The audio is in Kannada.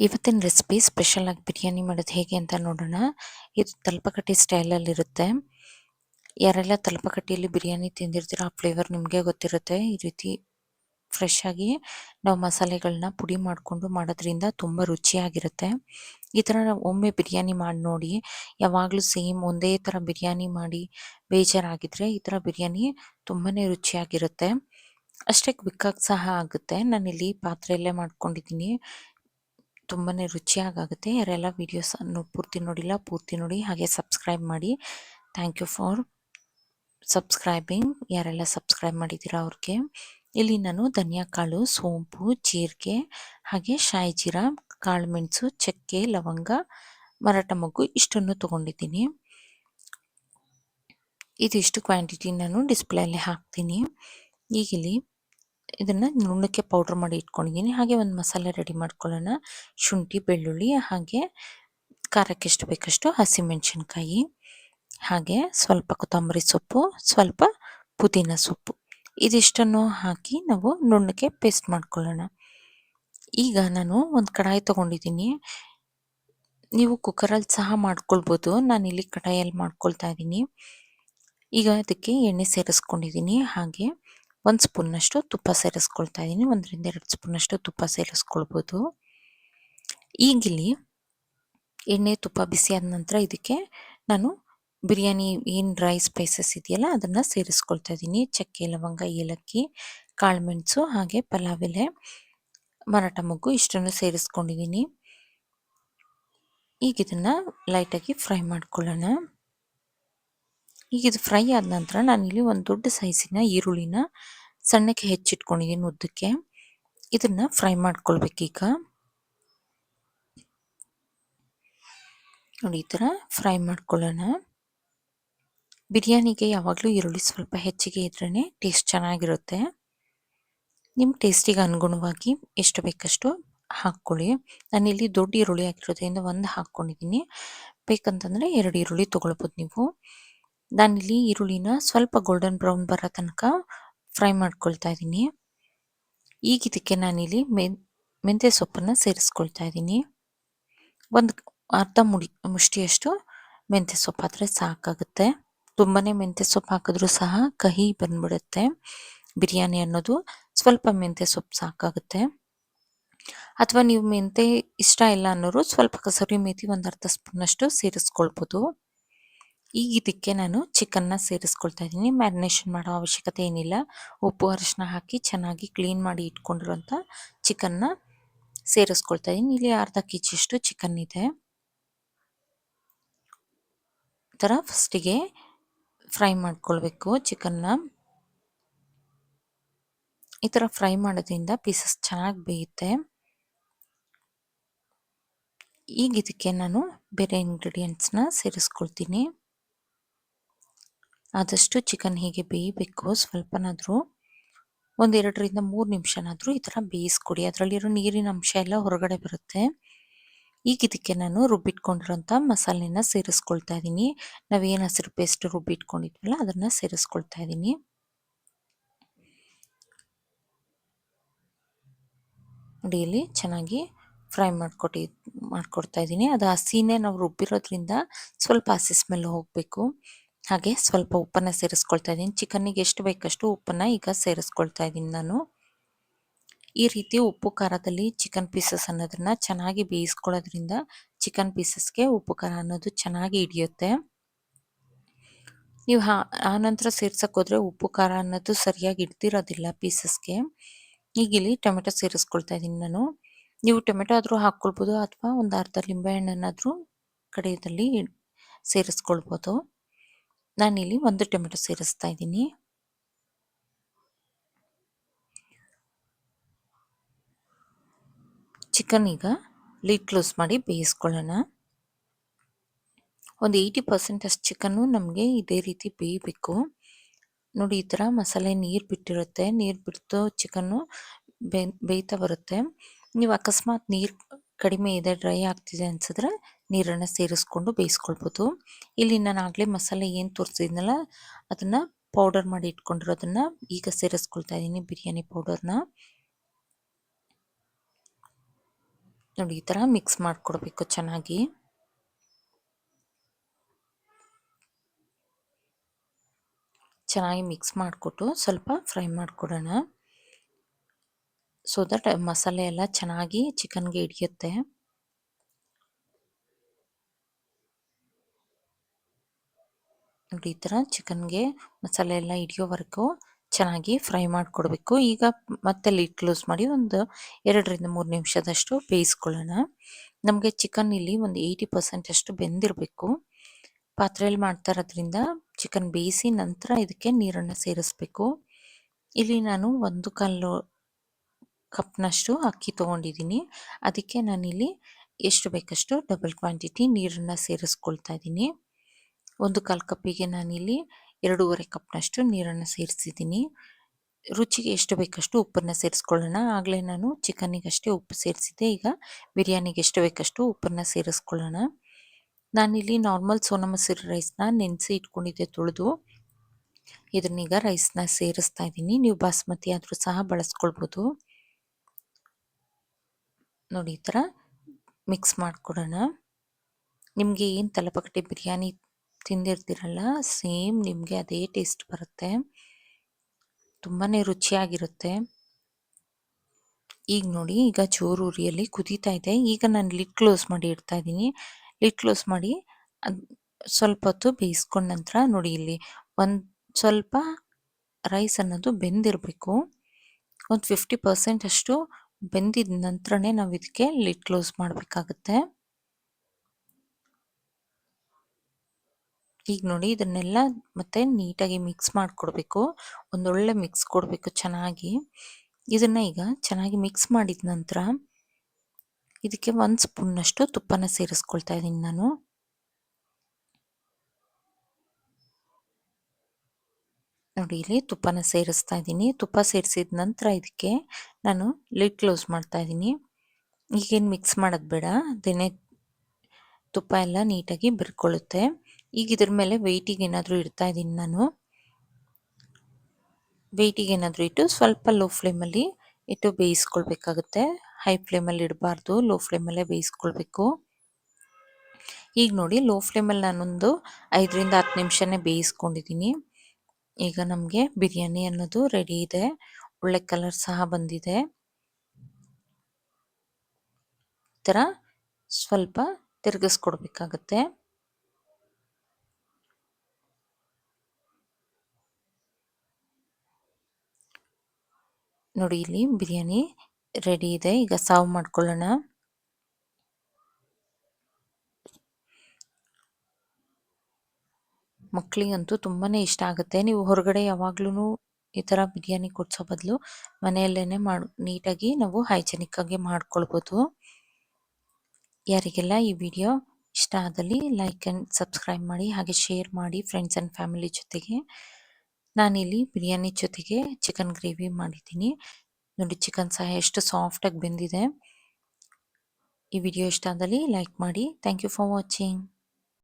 ಇವತ್ತಿನ ರೆಸಿಪಿ ಸ್ಪೆಷಲ್ ಆಗಿ ಬಿರಿಯಾನಿ ಮಾಡೋದು ಹೇಗೆ ಅಂತ ನೋಡೋಣ. ಇದು ತಲಪಕಟ್ಟಿ ಸ್ಟೈಲಲ್ಲಿರುತ್ತೆ ಯಾರೆಲ್ಲ ತಲಪಕಟ್ಟಿಯಲ್ಲಿ ಬಿರಿಯಾನಿ ತಿಂದಿರ್ತೀರೋ ಆ ಫ್ಲೇವರ್ ನಿಮಗೆ ಗೊತ್ತಿರುತ್ತೆ. ಈ ರೀತಿ ಫ್ರೆಶ್ ಆಗಿ ನಾವು ಮಸಾಲೆಗಳನ್ನ ಪುಡಿ ಮಾಡಿಕೊಂಡು ಮಾಡೋದ್ರಿಂದ ತುಂಬ ರುಚಿಯಾಗಿರುತ್ತೆ. ಈ ಥರ ಒಮ್ಮೆ ಬಿರಿಯಾನಿ ಮಾಡಿ ನೋಡಿ, ಯಾವಾಗಲೂ ಸೇಮ್ ಒಂದೇ ಥರ ಬಿರಿಯಾನಿ ಮಾಡಿ ಬೇಜಾರಾಗಿದ್ದರೆ ಈ ಥರ ಬಿರಿಯಾನಿ ತುಂಬಾ ರುಚಿಯಾಗಿರುತ್ತೆ. ಅಷ್ಟೇ ಕ್ವಿಕ್ಕಾಗಿ ಸಹ ಆಗುತ್ತೆ. ನಾನಿಲ್ಲಿ ಪಾತ್ರೆಯಲ್ಲೇ ಮಾಡ್ಕೊಂಡಿದ್ದೀನಿ. ತುಂಬಾ ರುಚಿಯಾಗುತ್ತೆ ಯಾರೆಲ್ಲ ವೀಡಿಯೋಸನ್ನು ಪೂರ್ತಿ ನೋಡಿಲ್ಲ, ಪೂರ್ತಿ ನೋಡಿ ಹಾಗೆ ಸಬ್ಸ್ಕ್ರೈಬ್ ಮಾಡಿ. ಥ್ಯಾಂಕ್ ಯು ಫಾರ್ ಸಬ್ಸ್ಕ್ರೈಬಿಂಗ್ ಯಾರೆಲ್ಲ ಸಬ್ಸ್ಕ್ರೈಬ್ ಮಾಡಿದ್ದೀರಾ ಅವ್ರಿಗೆ. ಇಲ್ಲಿ ನಾನು ಧನಿಯಾ ಕಾಳು, ಸೋಂಪು, ಜೀರಿಗೆ, ಹಾಗೆ ಶಾಯಿ ಜೀರಾ ಕಾಳು ಮೆಣಸು, ಚಕ್ಕೆ, ಲವಂಗ, ಮರಾಠ ಮೊಗ್ಗು ಇಷ್ಟನ್ನು ತೊಗೊಂಡಿದ್ದೀನಿ. ಇದಿಷ್ಟು ಕ್ವಾಂಟಿಟಿ ನಾನು ಡಿಸ್ಪ್ಲೇಲಿ ಹಾಕ್ತೀನಿ. ಈಗಿಲ್ಲಿ ಇದನ್ನು ನುಣ್ಣಕ್ಕೆ ಪೌಡ್ರ್ ಮಾಡಿ ಇಟ್ಕೊಂಡಿದ್ದೀನಿ. ಹಾಗೆ ಒಂದು ಮಸಾಲೆ ರೆಡಿ ಮಾಡ್ಕೊಳ್ಳೋಣ. ಶುಂಠಿ, ಬೆಳ್ಳುಳ್ಳಿ, ಹಾಗೆ ಖಾರಕ್ಕೆ ಎಷ್ಟು ಬೇಕಷ್ಟು ಹಸಿಮೆಣಸಿನ್ಕಾಯಿ, ಹಾಗೆ ಸ್ವಲ್ಪ ಕೊತ್ತಂಬರಿ ಸೊಪ್ಪು, ಸ್ವಲ್ಪ ಪುದೀನ ಸೊಪ್ಪು. ಇದಿಷ್ಟನ್ನು ಹಾಕಿ ನಾವು ನುಣ್ಣಕ್ಕೆ ಪೇಸ್ಟ್ ಮಾಡ್ಕೊಳ್ಳೋಣ. ಈಗ ನಾನು ಒಂದು ಕಡಾಯಿ ತೊಗೊಂಡಿದ್ದೀನಿ. ನೀವು ಕುಕ್ಕರಲ್ಲಿ ಸಹ ಮಾಡ್ಕೊಳ್ಬೋದು. ನಾನಿಲ್ಲಿ ಕಡಾಯಲ್ಲಿ ಮಾಡ್ಕೊಳ್ತಾ ಇದ್ದೀನಿ. ಈಗ ಅದಕ್ಕೆ ಎಣ್ಣೆ ಸೇರಿಸ್ಕೊಂಡಿದ್ದೀನಿ. ಹಾಗೆ ಒಂದು ಸ್ಪೂನ್ನಷ್ಟು ತುಪ್ಪ ಸೇರಿಸ್ಕೊಳ್ತಾ ಇದ್ದೀನಿ ಒಂದರಿಂದ ಎರಡು ಸ್ಪೂನಷ್ಟು ತುಪ್ಪ ಸೇರಿಸ್ಕೊಳ್ಬೋದು. ಈಗಿಲ್ಲಿ ಎಣ್ಣೆ, ತುಪ್ಪ ಬಿಸಿ ಆದ ನಂತರ ಇದಕ್ಕೆ ನಾನು ಬಿರಿಯಾನಿ ಏನು ಡ್ರೈ ಸ್ಪೈಸಸ್ ಇದೆಯಲ್ಲ ಅದನ್ನು ಸೇರಿಸ್ಕೊಳ್ತಾ ಇದ್ದೀನಿ ಚಕ್ಕೆ, ಲವಂಗ, ಏಲಕ್ಕಿ, ಕಾಳುಮೆಣಸು ಹಾಗೆ ಪಲಾವ್ ಎಲೆ ಮರಾಟ ಮೊಗ್ಗು ಇಷ್ಟನ್ನು ಸೇರಿಸ್ಕೊಂಡಿದ್ದೀನಿ ಈಗ ಇದನ್ನು ಲೈಟಾಗಿ ಫ್ರೈ ಮಾಡ್ಕೊಳ್ಳೋಣ. ಈಗ ಇದು ಫ್ರೈ ಆದ ನಂತರ ನಾನಿಲ್ಲಿ ಒಂದು ದೊಡ್ಡ ಸೈಜಿನ ಈರುಳ್ಳಿನ ಸಣ್ಣಕ್ಕೆ ಹೆಚ್ಚಿಟ್ಕೊಂಡಿದ್ದೀನಿ ಉದ್ದಕ್ಕೆ. ಇದನ್ನ ಫ್ರೈ ಮಾಡ್ಕೊಳ್ಬೇಕೀಗ. ನೋಡಿ, ಈ ಥರ ಫ್ರೈ ಮಾಡ್ಕೊಳ್ಳೋಣ. ಬಿರಿಯಾನಿಗೆ ಯಾವಾಗಲೂ ಈರುಳ್ಳಿ ಸ್ವಲ್ಪ ಹೆಚ್ಚಿಗೆ ಇದ್ರೇ ಟೇಸ್ಟ್ ಚೆನ್ನಾಗಿರುತ್ತೆ. ನಿಮ್ಮ ಟೇಸ್ಟಿಗೆ ಅನುಗುಣವಾಗಿ ಎಷ್ಟು ಬೇಕಷ್ಟು ಹಾಕ್ಕೊಳ್ಳಿ. ನಾನಿಲ್ಲಿ ದೊಡ್ಡ ಈರುಳ್ಳಿ ಹಾಕಿರೋದ್ರಿಂದ ಒಂದು ಹಾಕ್ಕೊಂಡಿದ್ದೀನಿ ಬೇಕಂತಂದರೆ ಎರಡು ಈರುಳ್ಳಿ ತೊಗೊಳ್ಬೋದು ನೀವು. ನಾನಿಲ್ಲಿ ಈರುಳ್ಳಿನ ಸ್ವಲ್ಪ ಗೋಲ್ಡನ್ ಬ್ರೌನ್ ಬರೋ ತನಕ ಫ್ರೈ ಮಾಡ್ಕೊಳ್ತಾ ಇದ್ದೀನಿ. ಈಗ ಇದಕ್ಕೆ ನಾನಿಲ್ಲಿ ಮೆನ್ ಮೆಂತ್ಯ ಸೊಪ್ಪನ್ನು ಸೇರಿಸ್ಕೊಳ್ತಾ ಇದ್ದೀನಿ. ಒಂದು ಅರ್ಧ ಮುಡಿ, ಮುಷ್ಟಿಯಷ್ಟು ಮೆಂತ್ಯ ಸೊಪ್ಪು ಆದರೆ ಸಾಕಾಗುತ್ತೆ. ತುಂಬಾ ಮೆಂತ್ಯ ಸೊಪ್ಪು ಹಾಕಿದ್ರೂ ಸಹ ಕಹಿ ಬಂದ್ಬಿಡುತ್ತೆ. ಬಿರಿಯಾನಿ ಅನ್ನೋದು ಸ್ವಲ್ಪ ಮೆಂತ್ಯ ಸೊಪ್ಪು ಸಾಕಾಗುತ್ತೆ. ಅಥವಾ ನೀವು ಮೆಂತ್ಯ ಇಷ್ಟ ಇಲ್ಲ ಅನ್ನೋರು ಸ್ವಲ್ಪ ಕಸೂರಿ ಮೇಥಿ ಒಂದು ಅರ್ಧ ಸ್ಪೂನಷ್ಟು ಸೇರಿಸ್ಕೊಳ್ಬೋದು. ಈಗ ಇದಕ್ಕೆ ನಾನು ಚಿಕನ್ನ ಸೇರಿಸ್ಕೊಳ್ತಾ ಇದ್ದೀನಿ. ಮ್ಯಾರಿನೇಷನ್ ಮಾಡೋ ಅವಶ್ಯಕತೆ ಏನಿಲ್ಲ. ಉಪ್ಪು, ಅರಿಶಿನ ಹಾಕಿ ಚೆನ್ನಾಗಿ ಕ್ಲೀನ್ ಮಾಡಿ ಇಟ್ಕೊಂಡಿರುವಂಥ ಚಿಕನ್ನ ಸೇರಿಸ್ಕೊಳ್ತಾ ಇದ್ದೀನಿ. ಇಲ್ಲಿ ಅರ್ಧ ಕೆ ಜಿಯಷ್ಟು ಚಿಕನ್ ಇದೆ ಥರ ಫಸ್ಟಿಗೆ ಫ್ರೈ ಮಾಡ್ಕೊಳ್ಬೇಕು ಚಿಕನ್ನ ಈ ಥರ ಫ್ರೈ ಮಾಡೋದ್ರಿಂದ ಪೀಸಸ್ ಚೆನ್ನಾಗಿ ಬೇಯುತ್ತೆ. ಈಗ ಇದಕ್ಕೆ ನಾನು ಬೇರೆ ಇಂಗ್ರೀಡಿಯೆಂಟ್ಸ್ನ ಸೇರಿಸ್ಕೊಳ್ತೀನಿ. ಆದಷ್ಟು ಚಿಕನ್ ಹೀಗೆ ಬೇಯಬೇಕು ಸ್ವಲ್ಪನಾದರೂ ಒಂದೆರಡರಿಂದ ಮೂರು ನಿಮಿಷನಾದರೂ ಈ ಥರ ಬೇಯಿಸ್ಕೊಡಿ. ಅದರಲ್ಲಿರೋ ನೀರಿನ ಅಂಶ ಎಲ್ಲ ಹೊರಗಡೆ ಬರುತ್ತೆ. ಈಗ ಇದಕ್ಕೆ ನಾನು ರುಬ್ಬಿಟ್ಕೊಂಡಿರೋಂಥ ಮಸಾಲೆನ ಸೇರಿಸ್ಕೊಳ್ತಾ ಇದ್ದೀನಿ ನಾವೇನು ಹಸಿರು ಪೇಸ್ಟ್ ರುಬ್ಬಿಟ್ಕೊಂಡಿದ್ವಲ್ಲ ಅದನ್ನು ಸೇರಿಸ್ಕೊಳ್ತಾ ಇದ್ದೀನಿ ಇಲ್ಲಿ ಚೆನ್ನಾಗಿ ಫ್ರೈ ಮಾಡ್ಕೊಟ್ಟಿ, ಮಾಡ್ಕೊಡ್ತಾ ಇದ್ದೀನಿ ಅದು ಹಸಿನೇ ನಾವು ರುಬ್ಬಿರೋದ್ರಿಂದ ಸ್ವಲ್ಪ ಹಸಿ ಸ್ಮೆಲ್ ಹೋಗಬೇಕು. ಹಾಗೆ ಸ್ವಲ್ಪ ಉಪ್ಪನ್ನು ಸೇರಿಸ್ಕೊಳ್ತಾ ಇದ್ದೀನಿ. ಚಿಕನ್ನಿಗೆ ಎಷ್ಟು ಬೇಕಷ್ಟು ಉಪ್ಪನ್ನು ಈಗ ಸೇರಿಸ್ಕೊಳ್ತಾ ಇದ್ದೀನಿ ನಾನು. ಈ ರೀತಿ ಉಪ್ಪು ಖಾರದಲ್ಲಿ ಚಿಕನ್ ಪೀಸಸ್ ಅನ್ನೋದನ್ನ ಚೆನ್ನಾಗಿ ಬೇಯಿಸ್ಕೊಳ್ಳೋದ್ರಿಂದ ಚಿಕನ್ ಪೀಸಸ್ಗೆ ಉಪ್ಪು ಖಾರ ಅನ್ನೋದು ಚೆನ್ನಾಗಿ ಹಿಡಿಯುತ್ತೆ. ನೀವು ಆ ನಂತರ ಸೇರ್ಸಕ್ಕೆ ಹೋದ್ರೆ ಉಪ್ಪು ಖಾರ ಅನ್ನೋದು ಸರಿಯಾಗಿ ಇಡ್ತಿರೋದಿಲ್ಲ ಪೀಸಸ್ಗೆ. ಈಗ ಇಲ್ಲಿ ಟೊಮೆಟೊ ಸೇರಿಸ್ಕೊಳ್ತಾ ಇದ್ದೀನಿ ನಾನು. ನೀವು ಟೊಮೆಟೊ ಆದರೂ ಹಾಕ್ಕೊಳ್ಬೋದು ಅಥವಾ ಒಂದು ಅರ್ಧ ಲಿಂಬೆಹಣ್ಣನ್ನಾದರೂ ಕಡೆಯಲ್ಲಿ ಸೇರಿಸ್ಕೊಳ್ಬೋದು. ನಾನಿಲ್ಲಿ ಒಂದು ಟೊಮೆಟೊ ಸೇರಿಸ್ತಾ ಇದ್ದೀನಿ. ಚಿಕನ್ ಈಗ ಲೀಡ್ ಕ್ಲೋಸ್ ಮಾಡಿ ಬೇಯಿಸ್ಕೊಳ್ಳೋಣ. ಒಂದು ಏಯ್ಟಿ ಪರ್ಸೆಂಟ್ ಅಷ್ಟು ಚಿಕನ್ನು ನಮಗೆ ಇದೇ ರೀತಿ ಬೇಯಬೇಕು. ನೋಡಿ, ಈ ಥರ ಮಸಾಲೆ ನೀರು ಬಿಟ್ಟಿರುತ್ತೆ. ನೀರು ಬಿಟ್ಟು ಚಿಕನ್ನು ಬೇಯ್ತಾ ಬರುತ್ತೆ. ನೀವು ಅಕಸ್ಮಾತ್ ನೀರು ಕಡಿಮೆ ಇದೆ ಡ್ರೈ ಆಗ್ತಿದೆ ಅನ್ಸಿದ್ರೆ ನೀರನ್ನು ಸೇರಿಸ್ಕೊಂಡು ಬೇಯಿಸ್ಕೊಳ್ಬೋದು. ಇಲ್ಲಿ ನಾನು ಆಗಲೇ ಮಸಾಲೆ ಏನು ತೋರಿಸಿದ್ನಲ್ಲ, ಅದನ್ನು ಪೌಡರ್ ಮಾಡಿ ಇಟ್ಕೊಂಡಿರೋದನ್ನು ಈಗ ಸೇರಿಸ್ಕೊಳ್ತಾ ಇದ್ದೀನಿ ಬಿರಿಯಾನಿ ಪೌಡರ್ನ ನೋಡಿ, ಈ ಥರ ಮಿಕ್ಸ್ ಮಾಡಿಕೊಡ್ಬೇಕು ಚೆನ್ನಾಗಿ. ಚೆನ್ನಾಗಿ ಮಿಕ್ಸ್ ಮಾಡಿಕೊಟ್ಟು ಸ್ವಲ್ಪ ಫ್ರೈ ಮಾಡಿಕೊಡೋಣ. ಸೊ ದಟ್ ಮಸಾಲೆ ಎಲ್ಲ ಚೆನ್ನಾಗಿ ಚಿಕನ್ಗೆ ಹಿಡಿಯುತ್ತೆ. ನೋಡಿ ಈ ಥರ ಚಿಕನ್ಗೆ ಮಸಾಲೆ ಎಲ್ಲ ಹಿಡಿಯೋವರೆಗೂ ಚೆನ್ನಾಗಿ ಫ್ರೈ ಮಾಡಿಕೊಡ್ಬೇಕು. ಈಗ ಮತ್ತೆ ಲಿಡ್ ಕ್ಲೋಸ್ ಮಾಡಿ ಒಂದು ಎರಡರಿಂದ ಮೂರು ನಿಮಿಷದಷ್ಟು ಬೇಯಿಸ್ಕೊಳ್ಳೋಣ. ನಮಗೆ ಚಿಕನ್ ಇಲ್ಲಿ ಒಂದು ಏಯ್ಟಿ ಪರ್ಸೆಂಟ್ ಅಷ್ಟು ಬೆಂದಿರಬೇಕು. ಪಾತ್ರೆಯಲ್ಲಿ ಮಾಡ್ತಾ ಇರೋದ್ರಿಂದ ಚಿಕನ್ ಬೇಯಿಸಿ ನಂತರ ಇದಕ್ಕೆ ನೀರನ್ನು ಸೇರಿಸ್ಬೇಕು. ಇಲ್ಲಿ ನಾನು ಒಂದು ಕಾಲು ಕಪ್ನಷ್ಟು ಅಕ್ಕಿ ತೊಗೊಂಡಿದ್ದೀನಿ. ಅದಕ್ಕೆ ನಾನಿಲ್ಲಿ ಎಷ್ಟು ಬೇಕಷ್ಟು ಡಬಲ್ ಕ್ವಾಂಟಿಟಿ ನೀರನ್ನು ಸೇರಿಸ್ಕೊಳ್ತಾ ಇದ್ದೀನಿ. ಒಂದು ಕಾಲು ಕಪ್ಪಿಗೆ ನಾನಿಲ್ಲಿ ಎರಡೂವರೆ ಕಪ್ನಷ್ಟು ನೀರನ್ನು ಸೇರಿಸಿದ್ದೀನಿ. ರುಚಿಗೆ ಎಷ್ಟು ಬೇಕಷ್ಟು ಉಪ್ಪನ್ನು ಸೇರಿಸ್ಕೊಳ್ಳೋಣ. ಆಗಲೇ ನಾನು ಚಿಕನ್ನಿಗಷ್ಟೇ ಉಪ್ಪು ಸೇರಿಸಿದ್ದೆ. ಈಗ ಬಿರಿಯಾನಿಗೆ ಎಷ್ಟು ಬೇಕಷ್ಟು ಉಪ್ಪನ್ನು ಸೇರಿಸ್ಕೊಳ್ಳೋಣ. ನಾನಿಲ್ಲಿ ನಾರ್ಮಲ್ ಸೋನಾ ಮಸೂರಿ ರೈಸ್ನ ನೆನೆಸಿ ಇಟ್ಕೊಂಡಿದ್ದೆ ತುಳಿದು. ಇದನ್ನೀಗ ರೈಸ್ನ ಸೇರಿಸ್ತಾ ಇದ್ದೀನಿ. ನೀವು ಬಾಸ್ಮತಿ ಆದರೂ ಸಹ ಬಳಸ್ಕೊಳ್ಬೋದು. ನೋಡಿ ಈ ಥರ ಮಿಕ್ಸ್ ಮಾಡಿಕೊಡೋಣ. ನಿಮಗೆ ಏನು ತಲೆಪಕಟ್ಟೆ ಬಿರಿಯಾನಿ ತಿಂದಿರ್ತೀರಲ್ಲ, ಸೇಮ್ ನಿಮಗೆ ಅದೇ ಟೇಸ್ಟ್ ಬರುತ್ತೆ. ತುಂಬಾ ರುಚಿಯಾಗಿರುತ್ತೆ. ಈಗ ನೋಡಿ, ಈಗ ಜೋರು ಉರಿಯಲ್ಲಿ ಕುದೀತಾ ಇದೆ. ಈಗ ನಾನು ಲಿಡ್ ಕ್ಲೋಸ್ ಮಾಡಿ ಇಡ್ತಾ ಇದ್ದೀನಿ. ಲಿಡ್ ಕ್ಲೋಸ್ ಮಾಡಿ ಅದು ಸ್ವಲ್ಪ ಹೊತ್ತು ಬೇಯಿಸ್ಕೊಂಡ ನಂತರ ನೋಡಿ ಇಲ್ಲಿ ಒಂದು ಸ್ವಲ್ಪ ರೈಸ್ ಅನ್ನೋದು ಬೆಂದಿರಬೇಕು. ಒಂದು ಫಿಫ್ಟಿ ಪರ್ಸೆಂಟ್ ಅಷ್ಟು ಬೆಂದಿದ ನಂತರನೇ ನಾವು ಇದಕ್ಕೆ ಲಿಡ್ ಕ್ಲೋಸ್ ಮಾಡಬೇಕಾಗುತ್ತೆ. ಈಗ ನೋಡಿ ಇದನ್ನೆಲ್ಲ ಮತ್ತೆ ನೀಟಾಗಿ ಮಿಕ್ಸ್ ಮಾಡಿಕೊಡ್ಬೇಕು. ಒಂದೊಳ್ಳೆ ಮಿಕ್ಸ್ ಕೊಡಬೇಕು ಚೆನ್ನಾಗಿ. ಇದನ್ನ ಈಗ ಚೆನ್ನಾಗಿ ಮಿಕ್ಸ್ ಮಾಡಿದ ನಂತರ ಇದಕ್ಕೆ ಒಂದು ಸ್ಪೂನ್ನಷ್ಟು ತುಪ್ಪನ ಸೇರಿಸ್ಕೊಳ್ತಾ ಇದ್ದೀನಿ ನಾನು. ನೋಡಿ ಇಲ್ಲಿ ತುಪ್ಪನ ಸೇರಿಸ್ತಾ ಇದ್ದೀನಿ. ತುಪ್ಪ ಸೇರಿಸಿದ ನಂತರ ಇದಕ್ಕೆ ನಾನು ಲಿಡ್ ಕ್ಲೋಸ್ ಮಾಡ್ತಾ ಇದ್ದೀನಿ. ಈಗೇನು ಮಿಕ್ಸ್ ಮಾಡೋದು ಬೇಡ. ದಿನೇ ತುಪ್ಪ ಎಲ್ಲ ನೀಟಾಗಿ ಬಿರ್ಕೊಳ್ಳುತ್ತೆ. ಈಗ ಇದ್ರ ಮೇಲೆ ವೆಯ್ಟಿಗೆ ಏನಾದರೂ ಇಡ್ತಾ ಇದ್ದೀನಿ ನಾನು. ವೆಯ್ಟಿಗೆ ಏನಾದರೂ ಇಟ್ಟು ಸ್ವಲ್ಪ ಲೋ ಫ್ಲೇಮಲ್ಲಿ ಇಟ್ಟು ಬೇಯಿಸ್ಕೊಳ್ಬೇಕಾಗುತ್ತೆ. ಹೈ ಫ್ಲೇಮಲ್ಲಿ ಇಡಬಾರ್ದು ಲೋ ಫ್ಲೇಮಲ್ಲೇ ಬೇಯಿಸ್ಕೊಳ್ಬೇಕು. ಈಗ ನೋಡಿ ಲೋ ಫ್ಲೇಮಲ್ಲಿ ನಾನೊಂದು ಐದರಿಂದ ಹತ್ತು ನಿಮಿಷನೇ ಬೇಯಿಸ್ಕೊಂಡಿದ್ದೀನಿ. ಈಗ ನಮಗೆ ಬಿರಿಯಾನಿ ಅನ್ನೋದು ರೆಡಿ ಇದೆ. ಒಳ್ಳೆ ಕಲರ್ ಸಹ ಬಂದಿದೆ. ಥರ ಸ್ವಲ್ಪ ತಿರುಗಿಸ್ಕೊಡ್ಬೇಕಾಗತ್ತೆ. ನೋಡಿ ಇಲ್ಲಿ ಬಿರಿಯಾನಿ ರೆಡಿ ಇದೆ. ಈಗ ಸರ್ವ್ ಮಾಡ್ಕೊಳ್ಳೋಣ. ಮಕ್ಕಳಿಗಂತೂ ತುಂಬಾ ಇಷ್ಟ ಆಗುತ್ತೆ. ನೀವು ಹೊರಗಡೆ ಯಾವಾಗ್ಲೂ ಈ ಥರ ಬಿರಿಯಾನಿ ಕೊಡ್ಸೋ ಬದಲು ಮನೆಯಲ್ಲೇನೆ ಮಾಡಿ, ನೀಟಾಗಿ ನಾವು ಹೈಜೆನಿಕ್ ಆಗಿ ಮಾಡ್ಕೊಳ್ಬೋದು. ಯಾರಿಗೆಲ್ಲ ಈ ವಿಡಿಯೋ ಇಷ್ಟ ಆದಲ್ಲಿ ಲೈಕ್ ಆ್ಯಂಡ್ ಸಬ್ಸ್ಕ್ರೈಬ್ ಮಾಡಿ, ಹಾಗೆ ಶೇರ್ ಮಾಡಿ ಫ್ರೆಂಡ್ಸ್ ಆ್ಯಂಡ್ ಫ್ಯಾಮಿಲಿ ಜೊತೆಗೆ. ನಾನಿಲ್ಲಿ ಬಿರಿಯಾನಿ ಜೊತೆಗೆ ಚಿಕನ್ ಗ್ರೇವಿ ಮಾಡಿದ್ದೀನಿ. ನೋಡಿ ಚಿಕನ್ ಸಹ ಎಷ್ಟು ಸಾಫ್ಟಾಗಿ ಬೆಂದಿದೆ. ಈ ವಿಡಿಯೋ ಇಷ್ಟ ಆದಲ್ಲಿ ಲೈಕ್ ಮಾಡಿ. Thank you for watching